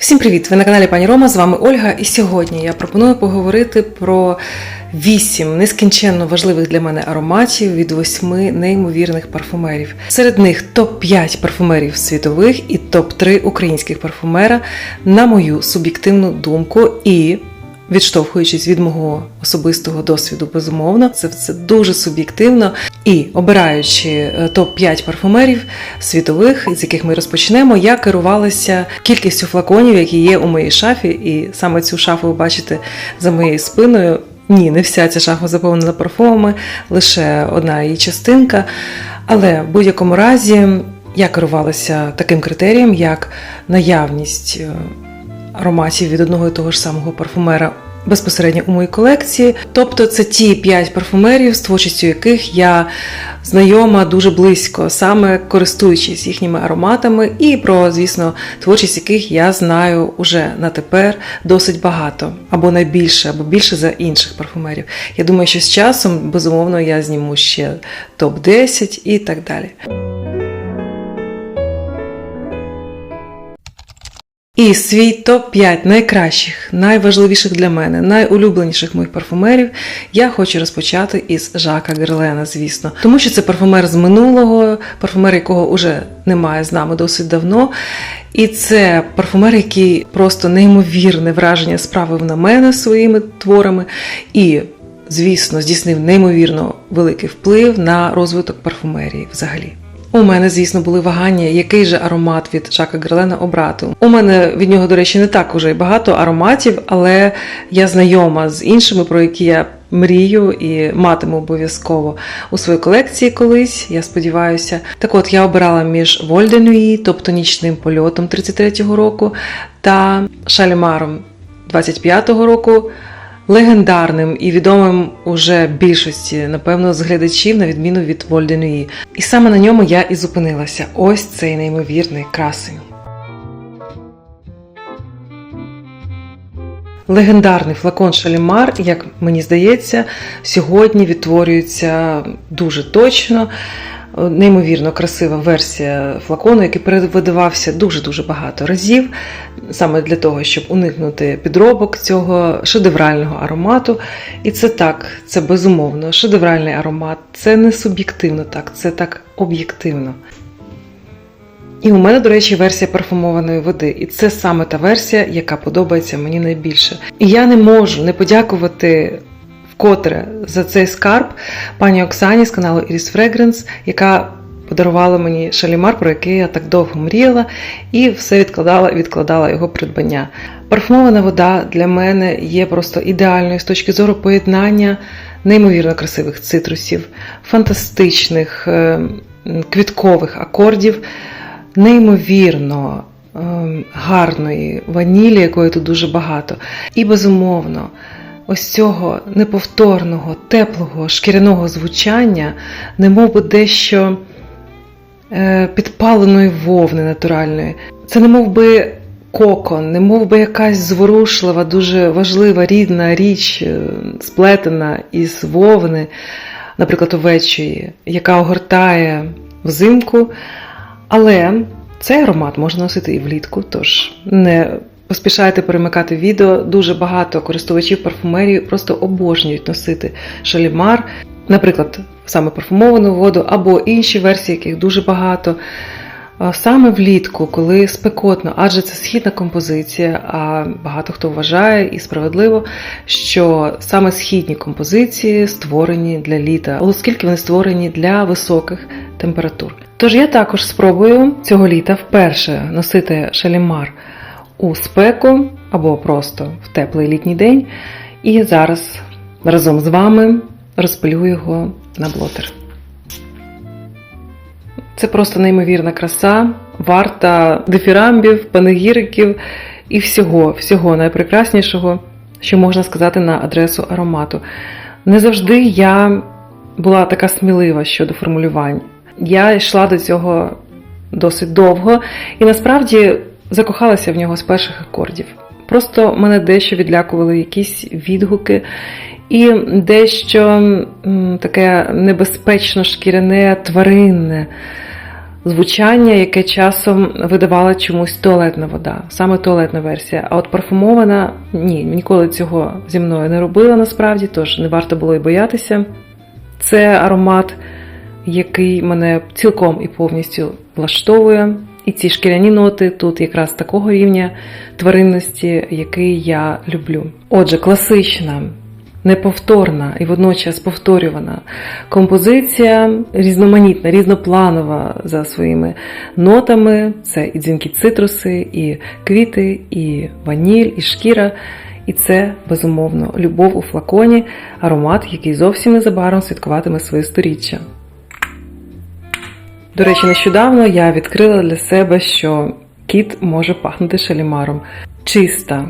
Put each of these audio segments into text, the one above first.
Всім привіт! Ви на каналі Пані Рома. З вами Ольга. І сьогодні я пропоную поговорити про вісім нескінченно важливих для мене ароматів від восьми неймовірних парфумерів. Серед них топ-5 парфумерів світових і топ-3 українських парфумера, на мою суб'єктивну думку, і відштовхуючись від мого особистого досвіду, безумовно, це все дуже суб'єктивно. І обираючи е, топ-5 парфумерів світових, з яких ми розпочнемо, я керувалася кількістю флаконів, які є у моїй шафі, і саме цю шафу ви бачите за моєю спиною. Ні, не вся ця шафа заповнена парфумами, лише одна її частинка. Але в будь-якому разі я керувалася таким критерієм, як наявність е, ароматів від одного і того ж самого парфумера безпосередньо у моїй колекції. Тобто це ті п'ять парфумерів, з творчістю яких я знайома дуже близько, саме користуючись їхніми ароматами, і про, звісно, творчість яких я знаю уже на тепер досить багато, або найбільше, або більше за інших парфумерів. Я думаю, що з часом, безумовно, я зніму ще топ-10 і так далі. І свій топ-5 найкращих, найважливіших для мене, найулюбленіших моїх парфумерів я хочу розпочати із Жака Герлена, звісно. Тому що це парфумер з минулого, парфумер, якого вже немає з нами досить давно. І це парфумер, який просто неймовірне враження справив на мене своїми творами. І, звісно, здійснив неймовірно великий вплив на розвиток парфумерії взагалі. У мене, звісно, були вагання, який же аромат від Жака Герлена обрати. У мене від нього, до речі, не так уже й багато ароматів, але я знайома з іншими, про які я мрію і матиму обов'язково у своїй колекції колись, я сподіваюся. Так от я обирала між Вольденуї, тобто нічним польотом 33-го року, та Шалімаром 25-го року легендарним і відомим уже більшості, напевно, з глядачів, на відміну від Вольденуї. І саме на ньому я і зупинилася. Ось цей неймовірний красень. Легендарний флакон Шалімар, як мені здається, сьогодні відтворюється дуже точно. Неймовірно красива версія флакону, який перевидавався дуже-дуже багато разів, саме для того, щоб уникнути підробок цього шедеврального аромату. І це так, це безумовно, шедевральний аромат, це не суб'єктивно так, це так об'єктивно. І у мене, до речі, версія парфумованої води. І це саме та версія, яка подобається мені найбільше. І я не можу не подякувати вкотре за цей скарб пані Оксані з каналу Iris Fragrance, яка подарувала мені шалімар, про який я так довго мріяла, і все відкладала відкладала його придбання. Парфумована вода для мене є просто ідеальною з точки зору поєднання неймовірно красивих цитрусів, фантастичних е, квіткових акордів, неймовірно е, гарної ванілі, якої тут дуже багато. І безумовно ось цього неповторного, теплого, шкіряного звучання, немов би дещо е, підпаленої вовни натуральної. Це немов би кокон, немов би якась зворушлива, дуже важлива рідна річ, е, сплетена із вовни, наприклад, овечої, яка огортає взимку. Але цей аромат можна носити і влітку, тож не Поспішайте перемикати відео. Дуже багато користувачів парфумерії просто обожнюють носити шалімар, наприклад, саме парфумовану воду або інші версії, яких дуже багато. Саме влітку, коли спекотно, адже це східна композиція, а багато хто вважає і справедливо, що саме східні композиції створені для літа, оскільки вони створені для високих температур. Тож я також спробую цього літа вперше носити шалімар у спеку або просто в теплий літній день. І зараз разом з вами розпилю його на блотер. Це просто неймовірна краса, варта дифірамбів, панегіриків і всього, всього найпрекраснішого, що можна сказати на адресу аромату. Не завжди я була така смілива щодо формулювань. Я йшла до цього досить довго, і насправді закохалася в нього з перших акордів. Просто мене дещо відлякували якісь відгуки, і дещо таке небезпечно шкіряне, тваринне. звучання, яке часом видавала чомусь туалетна вода, саме туалетна версія. А от парфумована ні, ніколи цього зі мною не робила насправді, тож не варто було й боятися. Це аромат, який мене цілком і повністю влаштовує. І ці шкіряні ноти тут якраз такого рівня тваринності, який я люблю. Отже, класична, неповторна і водночас повторювана композиція, різноманітна, різнопланова за своїми нотами. Це і дзвінкі цитруси, і квіти, і ваніль, і шкіра. І це безумовно любов у флаконі, аромат, який зовсім незабаром святкуватиме своє сторіччя. До речі, нещодавно я відкрила для себе, що кіт може пахнути шалімаром. Чиста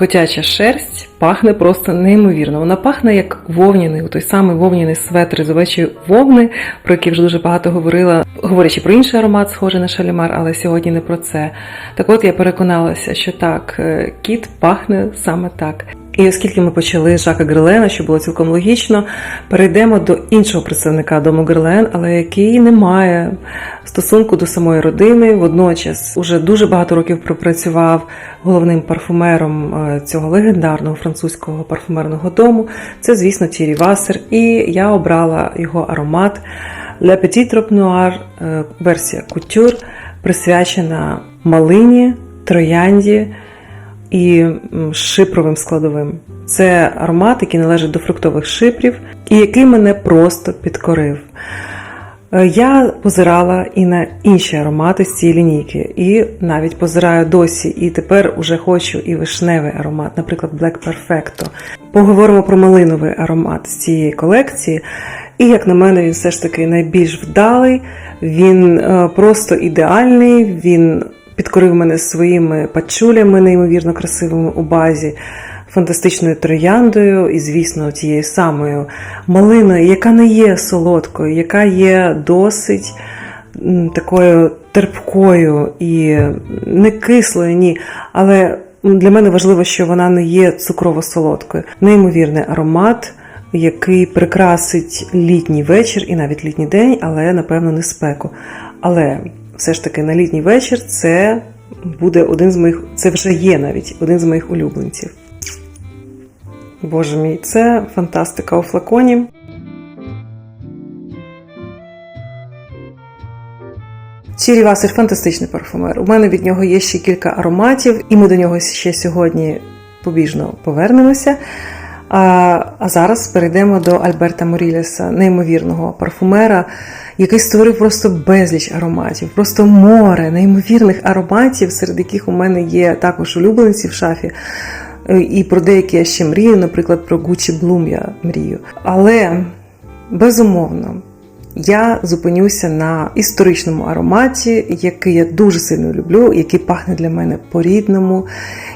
котяча шерсть пахне просто неймовірно. Вона пахне як вовняний, той самий вовняний светр з овечої вовни, про який вже дуже багато говорила, говорячи про інший аромат, схожий на шалімар, але сьогодні не про це. Так от я переконалася, що так, е, кіт пахне саме так. І оскільки ми почали Жака Герлена, що було цілком логічно, перейдемо до іншого представника дому Герлен, але який не має стосунку до самої родини. Водночас уже дуже багато років пропрацював головним парфумером е, цього легендарного французького парфумерного дому. Це, звісно, Тірі Вассер. І я обрала його аромат Le Petit Trop Noir, е, версія Couture, присвячена малині, троянді і шипровим складовим. Це аромат, який належить до фруктових шипрів, і який мене просто підкорив. Е, Я позирала і на інші аромати з цієї лінійки, і навіть позираю досі, і тепер уже хочу і вишневий аромат, наприклад, Black Perfecto. Поговоримо про малиновий аромат з цієї колекції. І, як на мене, він все ж таки найбільш вдалий, він е, просто ідеальний, він підкорив мене своїми пачулями, неймовірно красивими у базі, фантастичною трояндою і, звісно, тією самою малиною, яка не є солодкою, яка є досить такою терпкою і не кислою, ні. Але для мене важливо, що вона не є цукрово-солодкою. Неймовірний аромат. Який прикрасить літній вечір і навіть літній день, але напевно не спеку. Але все ж таки на літній вечір це буде один з моїх, це вже є навіть один з моїх улюбленців. Боже мій, це фантастика у флаконі. Чірі Васер фантастичний парфумер. У мене від нього є ще кілька ароматів, і ми до нього ще сьогодні побіжно повернемося. А, зараз перейдемо до Альберта Морілеса, неймовірного парфумера, який створив просто безліч ароматів, просто море неймовірних ароматів, серед яких у мене є також улюбленці в шафі. Е, І про деякі я ще мрію, наприклад, про Gucci Bloom я мрію. Але безумовно. Я зупинюся на історичному ароматі, який я дуже сильно люблю, який пахне для мене по-рідному,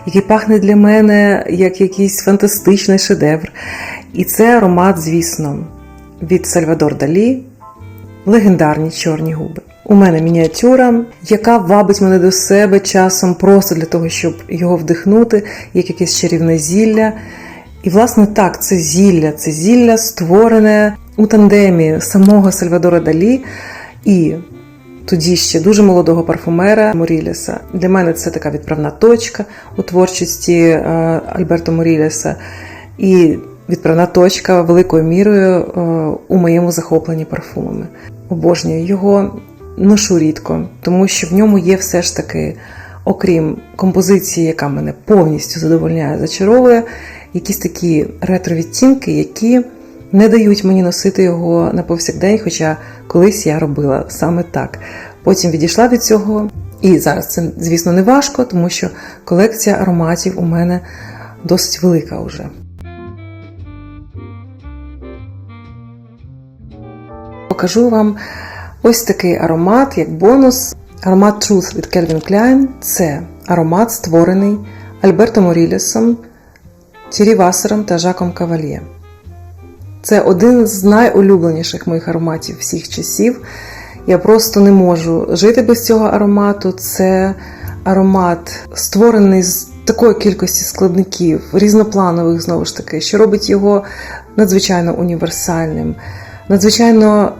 який пахне для мене як якийсь фантастичний шедевр. І це аромат, звісно, від Сальвадор Далі, легендарні чорні губи. У мене мініатюра, яка вабить мене до себе часом просто для того, щоб його вдихнути, як якесь чарівне зілля. І, власне, так, це зілля, це зілля створене у тандемі самого Сальвадора Далі і тоді ще дуже молодого парфумера Морілеса. Для мене це така відправна точка у творчості е, Альберто Морілеса. І відправна точка великою мірою е, у моєму захопленні парфумами. Обожнюю його, ношу рідко, тому що в ньому є все ж таки, окрім композиції, яка мене повністю задовольняє, зачаровує, якісь такі ретро-відтінки, які не дають мені носити його на повсякдень, хоча колись я робила саме так. Потім відійшла від цього, і зараз це, звісно, не важко, тому що колекція ароматів у мене досить велика вже. Покажу вам ось такий аромат, як бонус. Аромат Truth від Calvin Klein – це аромат, створений Альберто Морілесом, Тірі Вассером та Жаком Кавальє. Це один з найулюбленіших моїх ароматів всіх часів. Я просто не можу жити без цього аромату. Це аромат, створений з такої кількості складників, різнопланових, знову ж таки, що робить його надзвичайно універсальним, надзвичайно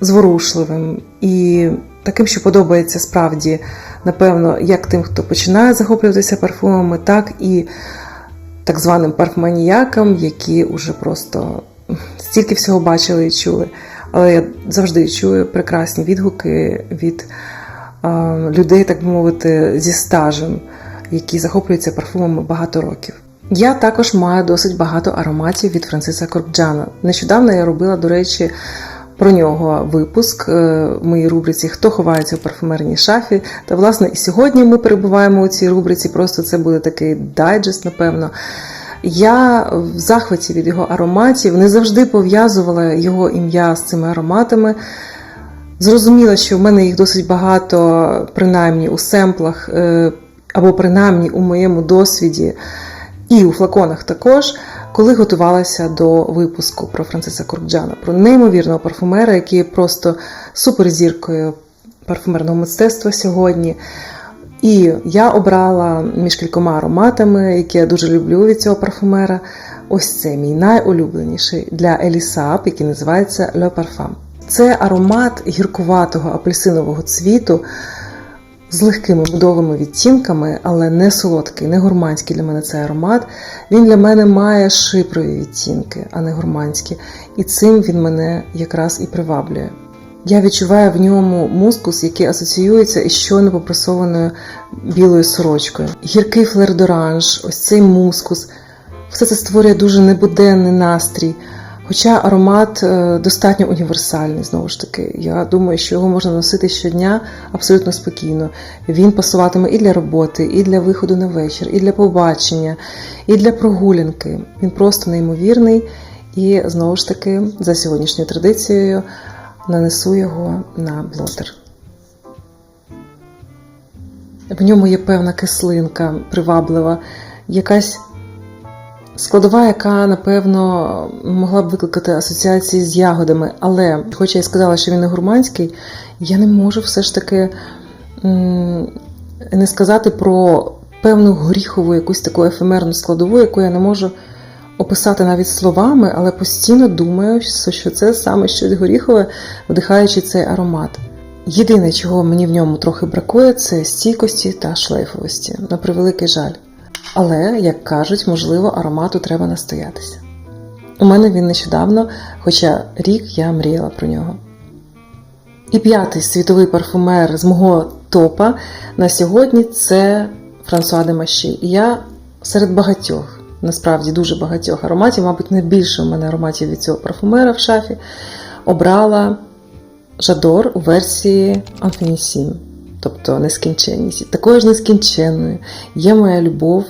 зворушливим і таким, що подобається справді, напевно, як тим, хто починає захоплюватися парфумами, так і так званим парфманіякам, які вже просто стільки всього бачили і чули. Але я завжди чую прекрасні відгуки від людей, так би мовити, зі стажем, які захоплюються парфумами багато років. Я також маю досить багато ароматів від Франциса Коркджана. Нещодавно я робила, до речі, про нього випуск е, в моїй рубриці Хто ховається у парфумерній шафі. Та, власне, і сьогодні ми перебуваємо у цій рубриці. Просто це буде такий дайджест, напевно. Я в захваті від його ароматів не завжди пов'язувала його ім'я з цими ароматами. Зрозуміла, що в мене їх досить багато, принаймні у семплах, е, або принаймні у моєму досвіді, і у флаконах також, коли готувалася до випуску про Франциса Куркджана, про неймовірного парфумера, який є просто суперзіркою парфумерного мистецтва сьогодні. І я обрала між кількома ароматами, які я дуже люблю від цього парфумера. Ось це мій найулюбленіший для Елісап, який називається Le Parfum. Це аромат гіркуватого апельсинового цвіту з легкими медовими відтінками, але не солодкий, не гурманський для мене цей аромат. Він для мене має шипрові відтінки, а не гурманські. І цим він мене якраз і приваблює. Я відчуваю в ньому мускус, який асоціюється із щойно попресованою білою сорочкою. Гіркий флер-доранж, ось цей мускус. Все це створює дуже небуденний настрій. Хоча аромат е, достатньо універсальний, знову ж таки. Я думаю, що його можна носити щодня абсолютно спокійно. Він пасуватиме і для роботи, і для виходу на вечір, і для побачення, і для прогулянки. Він просто неймовірний. І знову ж таки, за сьогоднішньою традицією, нанесу його на блотер. В ньому є певна кислинка приваблива, якась складова, яка, напевно, могла б викликати асоціації з ягодами. Але, хоча я сказала, що він не гурманський, я не можу все ж таки не сказати про певну горіхову якусь таку ефемерну складову, яку я не можу описати навіть словами, але постійно думаю, що це саме щось горіхове, вдихаючи цей аромат. Єдине, чого мені в ньому трохи бракує, це стійкості та шлейфовості, на превеликий жаль. Але, як кажуть, можливо, аромату треба настоятися. У мене він нещодавно, хоча рік я мріяла про нього. І п'ятий світовий парфумер з мого топа на сьогодні це Франсуа де Маші. І я серед багатьох, насправді дуже багатьох ароматів, мабуть, найбільше у мене ароматів від цього парфумера в шафі, обрала Жадор у версії Infinissime, тобто нескінченність. Такою ж нескінченною є моя любов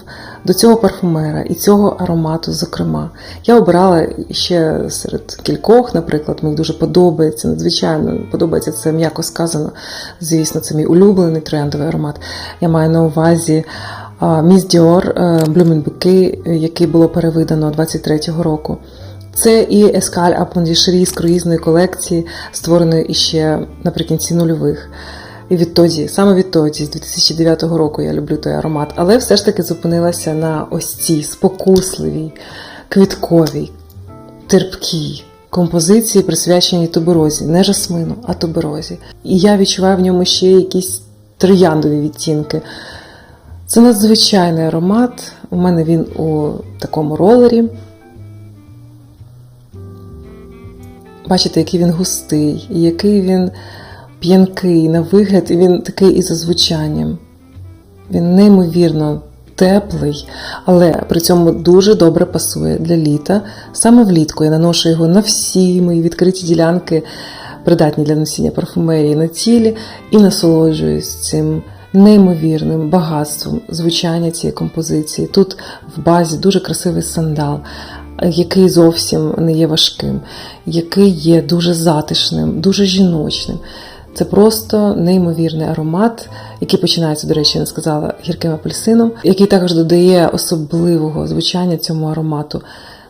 до цього парфумера і цього аромату, зокрема. Я обирала ще серед кількох, наприклад, мені дуже подобається, надзвичайно подобається це м'яко сказано. Звісно, це мій улюблений трояндовий аромат. Я маю на увазі Міс Діор Блюмен Буки, який було перевидано 23-го року. Це і Ескаль Апондішері з круїзної колекції, створеної іще наприкінці нульових. І відтоді, саме відтоді, з 2009 року я люблю той аромат, але все ж таки зупинилася на ось цій спокусливій, квітковій, терпкій композиції, присвяченій туберозі, не жасмину, а туберозі. І я відчуваю в ньому ще якісь трояндові відтінки. Це надзвичайний аромат. У мене він у такому ролері. Бачите, який він густий, який він п'янкий на вигляд, і він такий і за звучанням. Він неймовірно теплий, але при цьому дуже добре пасує для літа. Саме влітку я наношу його на всі мої відкриті ділянки, придатні для носіння парфумерії на тілі, і насолоджуюсь цим неймовірним багатством звучання цієї композиції. Тут в базі дуже красивий сандал який зовсім не є важким, який є дуже затишним, дуже жіночним. Це просто неймовірний аромат, який починається, до речі, я не сказала гірким апельсином, який також додає особливого звучання цьому аромату.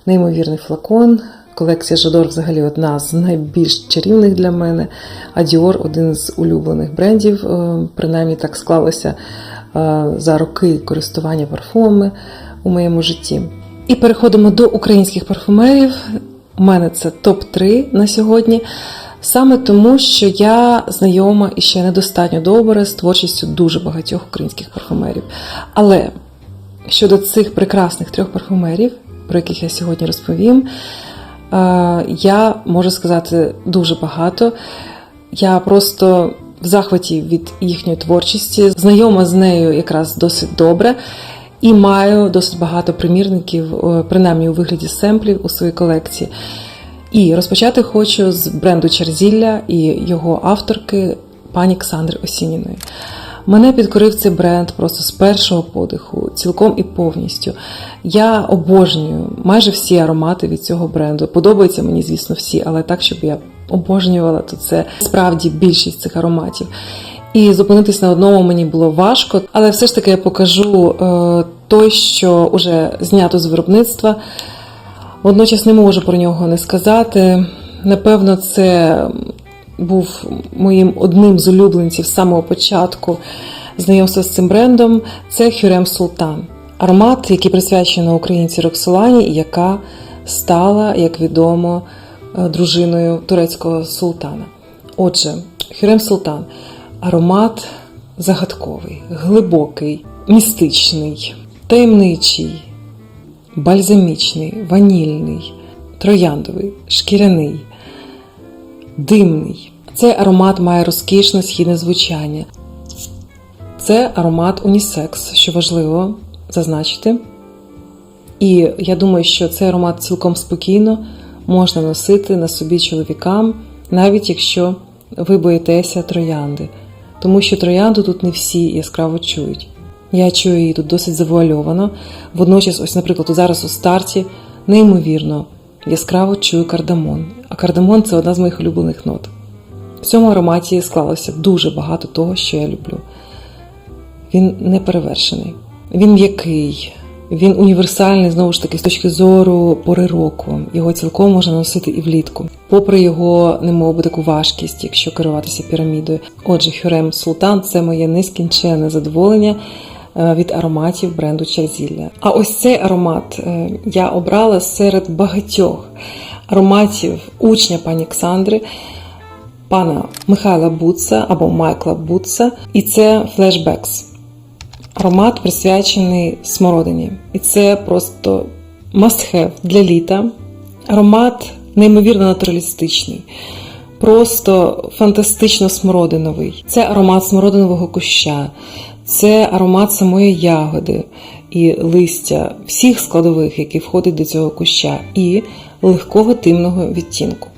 Неймовірний флакон. Колекція Жадор взагалі одна з найбільш чарівних для мене. А Dior – один з улюблених брендів, е, принаймні так склалося е, за роки користування парфумами у моєму житті. І переходимо до українських парфумерів. У мене це топ-3 на сьогодні. Саме тому, що я знайома і ще недостатньо добре з творчістю дуже багатьох українських парфумерів. Але щодо цих прекрасних трьох парфумерів, про яких я сьогодні розповім, я можу сказати дуже багато. Я просто в захваті від їхньої творчості, знайома з нею якраз досить добре. І маю досить багато примірників, е, принаймні у вигляді семплів у своїй колекції. І розпочати хочу з бренду Черзілля і його авторки пані Ксандри Осініної. Мене підкорив цей бренд просто з першого подиху, цілком і повністю. Я обожнюю майже всі аромати від цього бренду. Подобаються мені, звісно, всі, але так, щоб я обожнювала, то це справді більшість цих ароматів. І зупинитись на одному мені було важко, але все ж таки я покажу е, той, що вже знято з виробництва. Водночас не можу про нього не сказати. Напевно, це був моїм одним з улюбленців з самого початку знайомства з цим брендом. Це Хюрем Султан. Аромат, який присвячено українці Роксолані, яка стала, як відомо, е, дружиною турецького султана. Отже, Хюрем Султан аромат загадковий, глибокий, містичний, таємничий, бальзамічний, ванільний, трояндовий, шкіряний, димний. Цей аромат має розкішне східне звучання. Це аромат унісекс, що важливо зазначити. І я думаю, що цей аромат цілком спокійно можна носити на собі чоловікам, навіть якщо ви боїтеся троянди. Тому що троянду тут не всі яскраво чують. Я чую її тут досить завуальовано. Водночас, ось, наприклад, зараз у старті неймовірно яскраво чую кардамон. А кардамон це одна з моїх улюблених нот. В цьому ароматі склалося дуже багато того, що я люблю. Він не перевершений, він м'який, він універсальний, знову ж таки, з точки зору пори року. Його цілком можна носити і влітку, попри його немов би таку важкість, якщо керуватися пірамідою. Отже, Хюрем Султан це моє нескінченне задоволення від ароматів бренду Черзілля. А ось цей аромат е, я обрала серед багатьох ароматів учня пані Ксандри. Пана Михайла Буца або Майкла Буца, і це флешбекс. Аромат присвячений смородині. І це просто must-have для літа. Аромат неймовірно натуралістичний, просто фантастично смородиновий. Це аромат смородинового куща, це аромат самої ягоди і листя, всіх складових, які входять до цього куща, і легкого тимного відтінку.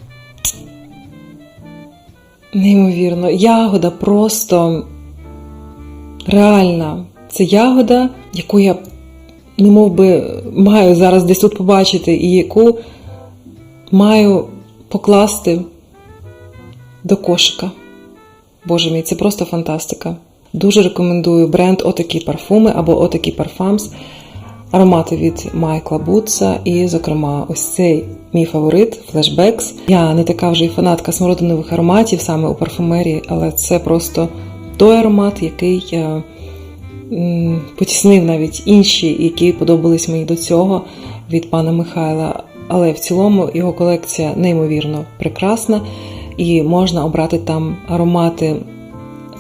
Неймовірно, ягода просто реальна. Це ягода, яку я немов би маю зараз десь тут побачити, і яку маю покласти до кошика. Боже мій, це просто фантастика. Дуже рекомендую бренд Отакі парфуми або Отакі парфамс. Аромати від Майкла Бутса, і, зокрема, ось цей мій фаворит флешбекс. Я не така вже й фанатка смородинових ароматів саме у парфумерії, але це просто той аромат, який е, м, потіснив навіть інші, які подобались мені до цього від пана Михайла. Але в цілому його колекція неймовірно прекрасна, і можна обрати там аромати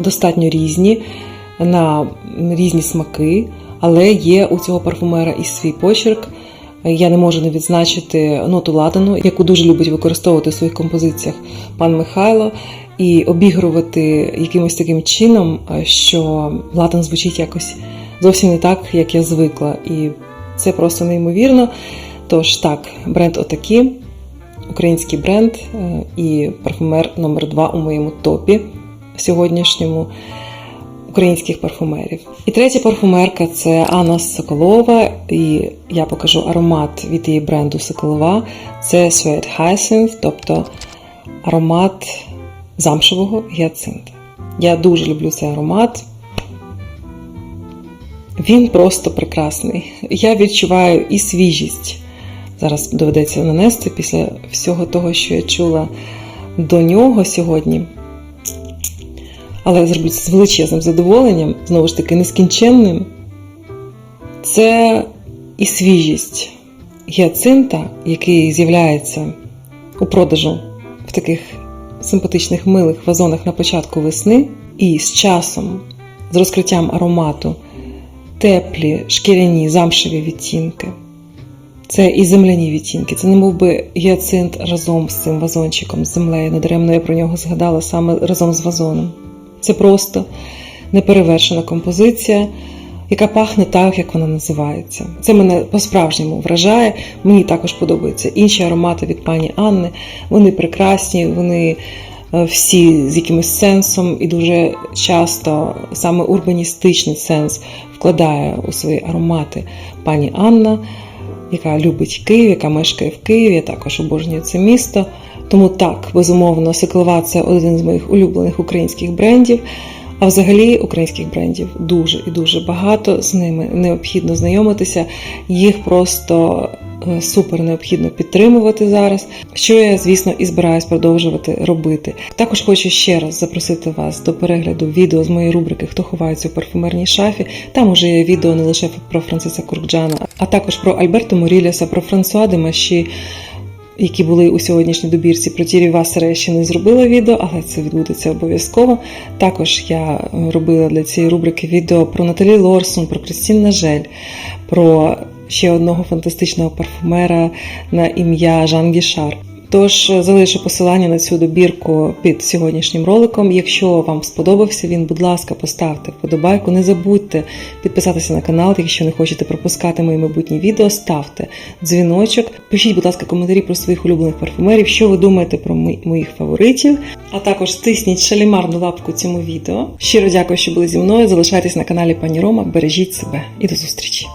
достатньо різні, на різні смаки. Але є у цього парфумера і свій почерк. Я не можу не відзначити ноту ладану, яку дуже любить використовувати в своїх композиціях пан Михайло, і обігрувати якимось таким чином, що ладан звучить якось зовсім не так, як я звикла. І це просто неймовірно. Тож так, бренд Отакі, український бренд е, і парфумер номер 2 у моєму топі сьогоднішньому українських парфумерів. І третя парфумерка це Анна Соколова, і я покажу аромат від її бренду Соколова. Це Sweat Hyacinth, тобто аромат замшевого гіацинта. Я дуже люблю цей аромат. Він просто прекрасний. Я відчуваю і свіжість. Зараз доведеться нанести після всього того, що я чула до нього сьогодні. Але я зроблю це з величезним задоволенням, знову ж таки, нескінченним. Це і свіжість гіацинта, який з'являється у продажу в таких симпатичних милих вазонах на початку весни, і з часом, з розкриттям аромату, теплі шкіряні замшеві відтінки. Це і земляні відтінки. Це не мов би гіацинт разом з цим вазончиком, з землею. Недаремно я про нього згадала саме разом з вазоном. Це просто неперевершена композиція, яка пахне так, як вона називається. Це мене по-справжньому вражає. Мені також подобаються інші аромати від пані Анни. Вони прекрасні, вони е, всі з якимось сенсом, і дуже часто саме урбаністичний сенс вкладає у свої аромати пані Анна яка любить Київ, яка мешкає в Києві, я також обожнюю це місто. Тому так, безумовно, Секлова це один з моїх улюблених українських брендів. А взагалі українських брендів дуже і дуже багато. З ними необхідно знайомитися. Їх просто е, супер необхідно підтримувати зараз. Що я, звісно, і збираюсь продовжувати робити. Також хочу ще раз запросити вас до перегляду відео з моєї рубрики Хто ховається у парфумерній шафі. Там уже є відео не лише про Франциса Куркджана, а також про Альберто Моріліса, про Франсуа де Маші, які були у сьогоднішній добірці. Про Тірі Васера я ще не зробила відео, але це відбудеться обов'язково. Також я е, робила для цієї рубрики відео про Наталі Лорсон, про Кристін Нажель, про ще одного фантастичного парфумера на ім'я Жан Гішар. Тож е, залишу посилання на цю добірку під сьогоднішнім роликом. Якщо вам сподобався він, будь ласка, поставте вподобайку. Не забудьте підписатися на канал, якщо не хочете пропускати мої майбутні відео, ставте дзвіночок. Пишіть, будь ласка, коментарі про своїх улюблених парфумерів, що ви думаєте про моїх фаворитів. А також стисніть шалімарну лапку цьому відео. Щиро дякую, що були зі мною. Залишайтесь на каналі Пані Рома. Бережіть себе і до зустрічі!